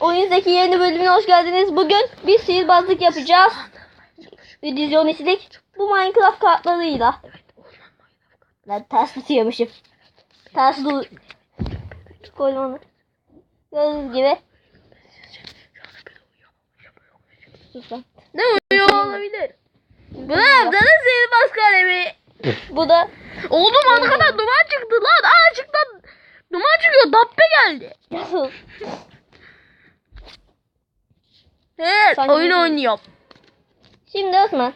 Oyun Zeki yeni bölümüne hoş geldiniz. Bugün bir sihirbazlık yapacağız. Vizyonistik. Bu Minecraft kartlarıyla. Lan ters tutuyormuşum. Ters du... Koydum onu. Gördüğünüz gibi. Ne uyuyor olabilir? Bu ne yaptı sihirbaz kalemi? Bu da Oğlum ana kadar duman çıktı lan. Aa çıktı. Duman çıkıyor. Dabbe geldi. nasıl? Evet Sanki oyun oynuyorum. Şimdi Osman.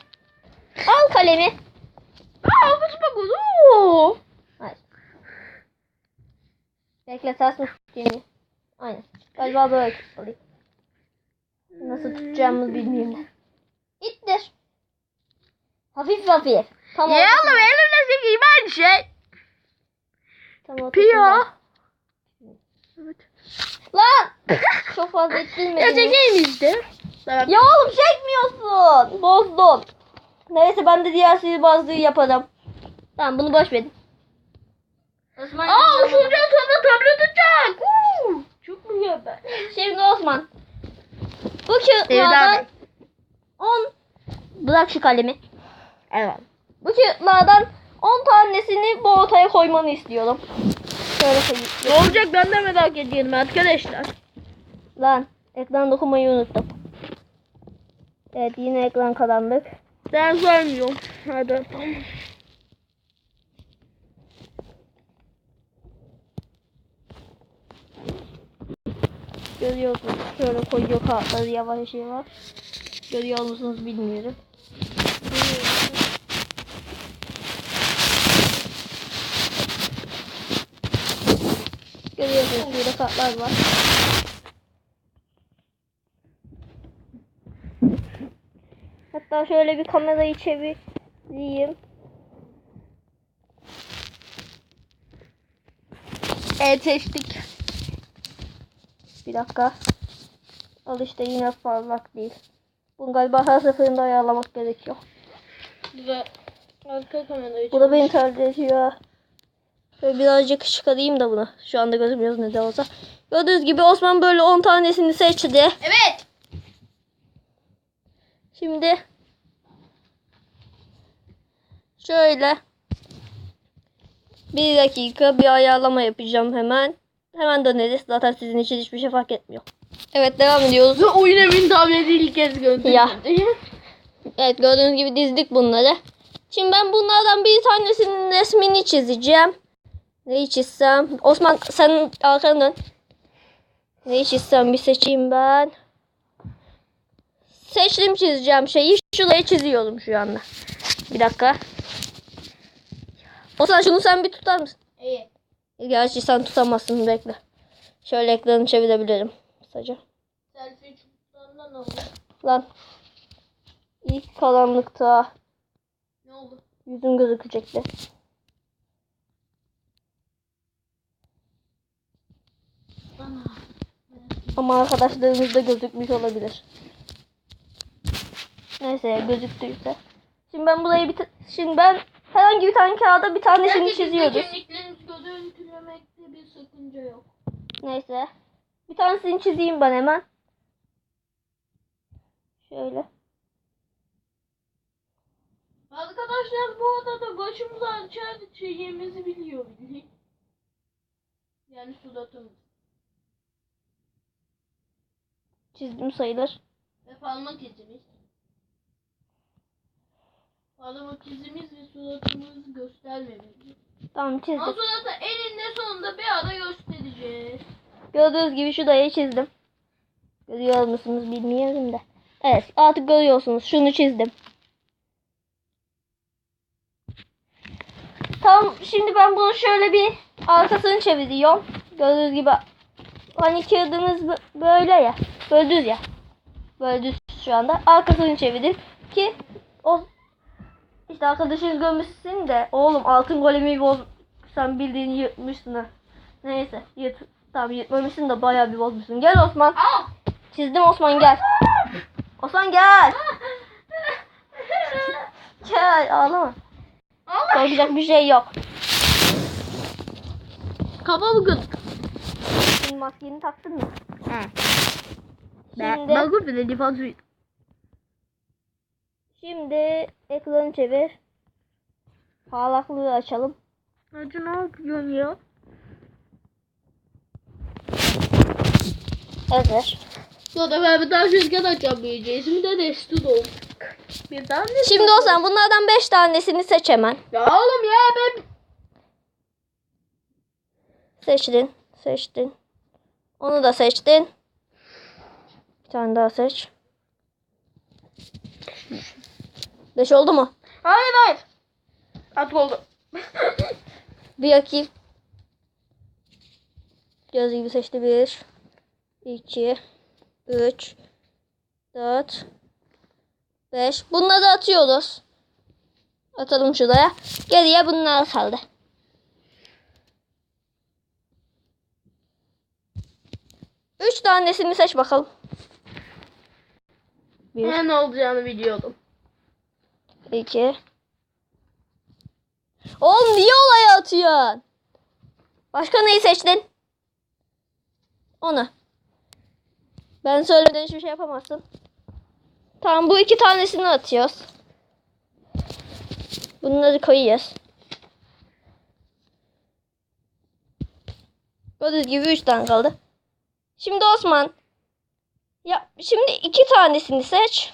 Al kalemi. Aa. Oo. Hayır. Bekle ters mi tutayım? Aynen. Galiba böyle alayım. Nasıl tutacağımı bilmiyorum. İttir. Hafif hafif. Tam Ya oğlum elimle çekeyim aynı şey. Tam. Piyo. Evet. Lan! Çok fazla ittirmedin. Ya çekeyim işte. Tamam. Ya oğlum çekmiyorsun. Bozdun. Neyse ben de diğer sihirbazlığı yaparım. Tamam bunu boş verin. Osman Aa ısınca sonra tablet uçak. Uuu. Çok mükemmel. Şimdi Osman. Bu kağıtlardan abi. 10 Bırak şu kalemi. Evet. Bu kağıtlardan 10 tanesini bu ortaya koymanı istiyorum. Şöyle koyayım. Ne olacak ben de merak ediyorum arkadaşlar. Lan ekran dokunmayı unuttum. Evet yine ekran karanlık. Ben sormuyorum. Hadi. Görüyorsunuz şöyle koyuyor kağıtları yavaş yavaş. Görüyor musunuz bilmiyorum. Şurada kartlar var. Hatta şöyle bir kamerayı çevireyim. Evet seçtik. Bir dakika. Al işte yine parlak değil. Bunu galiba her seferinde ayarlamak gerekiyor. Ve arka kamerayı Bu da beni tercih ediyor. Şöyle birazcık çıkarayım da bunu. Şu anda gözükmüyor ne de olsa. Gördüğünüz gibi Osman böyle 10 tanesini seçti. Evet. Şimdi şöyle bir dakika bir ayarlama yapacağım hemen. Hemen döneriz. Zaten sizin için hiçbir şey fark etmiyor. Evet devam ediyoruz. Oyun evin tableti ilk kez gördüm. Ya. Evet gördüğünüz gibi dizdik bunları. Şimdi ben bunlardan bir tanesinin resmini çizeceğim. Neyi çizsem? Osman sen arkanı dön. Neyi çizsem bir seçeyim ben. Seçtim çizeceğim şeyi. Şuraya çiziyorum şu anda. Bir dakika. Osman şunu sen bir tutar mısın? İyi. Gerçi sen tutamazsın bekle. Şöyle ekranı çevirebilirim. Kısaca. Selfie çubuklarından ne oldu? Lan. İlk karanlıkta Ne oldu? yüzüm gözükecekti. Ama arkadaşlarımız da gözükmüş olabilir. Neyse gözüktüyse. Şimdi ben burayı bir şimdi ben herhangi bir tane kağıda bir tanesini çiziyoruz. Kimliklerimizi görüntülemekte bir sakınca yok. Neyse. Bir tanesini çizeyim ben hemen. Şöyle. Arkadaşlar bu odada başımıza açar şeyimizi biliyor. Yani suratımız. Çizdim sayılır. Ve parmak izimiz. Parmak izimiz ve suratımızı göstermemeliyiz. Tamam Ama çizdim. suratı eninde sonunda bir ara göstereceğiz. Gördüğünüz gibi şurayı çizdim. Görüyor musunuz bilmiyorum da. Evet artık görüyorsunuz. Şunu çizdim. Tamam şimdi ben bunu şöyle bir arkasını çeviriyorum. Gördüğünüz gibi hani kağıdımız bö- böyle ya. Böyle düz ya. Böyle düz şu anda. Arkasını çevirdim ki o işte arkadaşınız görmüşsün de oğlum altın golemi boz sen bildiğini yırtmışsın ha. Neyse yırt tamam yırtmamışsın da bayağı bir bozmuşsun. Gel Osman. Aa! Çizdim Osman gel. Osman gel. Gel ağlama. Korkacak bir şey yok. Kafa mı Şimdi maskeni taktın mı? He. Şimdi, Ben bile defans şimdi ekranı çevir. Parlaklığı açalım. Hacı ne yapıyorsun ya? Hazır. Sonra ben bir daha şirket açacağım büyüyece. İsmi de Destud oldu. Bir tane Şimdi o zaman bunlardan 5 tanesini seç hemen. Ya oğlum ya ben... Seçtin. Seçtin. Onu da seçtin. Bir tane daha seç. 5 oldu mu? Hayır hayır. At oldu. Bir bakayım. Göz gibi seçti. 1 2 3 4 5 Bunları da atıyoruz. Atalım şuraya. Geriye bunlar kaldı. Üç tanesini seç bakalım. Bir, Ben ne olacağını biliyordum. iki. Oğlum niye olaya atıyorsun? Başka neyi seçtin? Onu. Ben söylemeden hiçbir şey yapamazsın. Tamam bu iki tanesini atıyoruz. Bunları koyuyoruz. Gördüğünüz gibi üç tane kaldı. Şimdi Osman. Ya şimdi iki tanesini seç.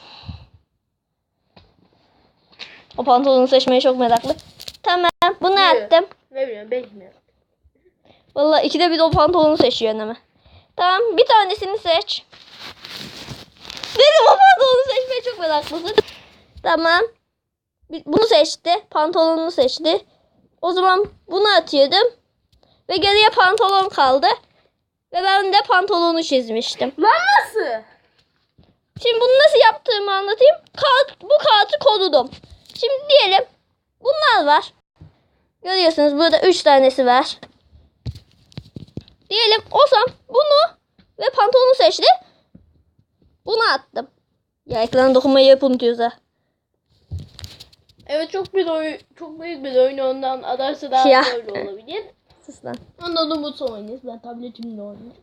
O pantolonu seçmeye çok meraklı. Tamam bunu Yürü. attım. Ne bileyim bekliyorum. Vallahi ikide bir de o pantolonu seçiyor ama. Tamam bir tanesini seç. Dedim o pantolonu seçmeye çok meraklısın. Tamam. Bunu seçti. Pantolonunu seçti. O zaman bunu atıyordum. Ve geriye pantolon kaldı. Ve ben de pantolonu çizmiştim. Lan nasıl? Şimdi bunu nasıl yaptığımı anlatayım. Kağıt, bu kağıtı kodudum. Şimdi diyelim bunlar var. Görüyorsunuz burada 3 tanesi var. Diyelim Osam bunu ve pantolonu seçti. Bunu attım. Ya ekrana dokunmayı unutuyoruz ha. Evet çok bir oyun, çok büyük bir oyun ondan adarsa daha Ya. böyle olabilir. Sus lan. Ondan Umut oynayacağız. Ben tabletimle oynayacağım.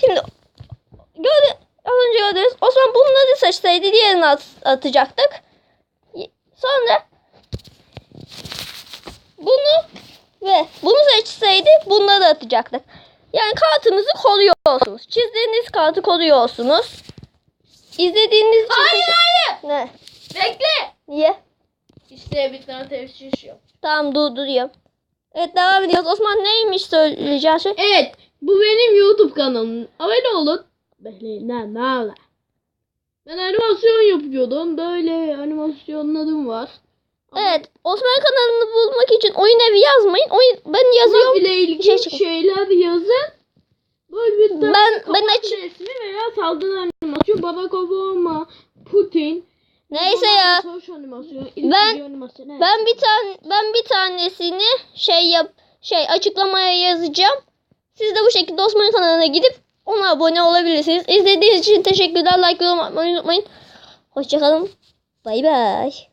Şimdi gördü, az önce gördünüz. Osman bunları seçseydi diğerini at, atacaktık. Sonra bunu ve bunu seçseydi bunları atacaktık. Yani kartınızı koruyorsunuz. Çizdiğiniz kartı koruyorsunuz. İzlediğiniz için Hayır hayır. Ne? Bekle. Niye? İşte bir tane tefsir yok. Tamam durduruyorum. Evet devam ediyoruz. Osman neymiş söyleyeceğin şey? Evet. Bu benim YouTube kanalım. Abone olun. Bekleyin. Ne ne. Ben animasyon yapıyordum. Böyle animasyonlarım var. Evet Osman kanalını bulmak için oyun evi yazmayın. Oyun, ben yazıyorum. Buna bile ilginç şey çıkıyor. şeyler yazın. Böyle bir Ben- ben aç- resmi veya saldırı animasyonu. Barack Obama, Putin. Neyse ya. Ben-. Ben bir tane ben bir tanesini şey yap şey açıklamaya yazacağım. Siz de bu şekilde Osman kanalına gidip ona abone olabilirsiniz. İzlediğiniz için teşekkürler. Like yorum atmayı unutmayın. Hoşçakalın. Bay bay.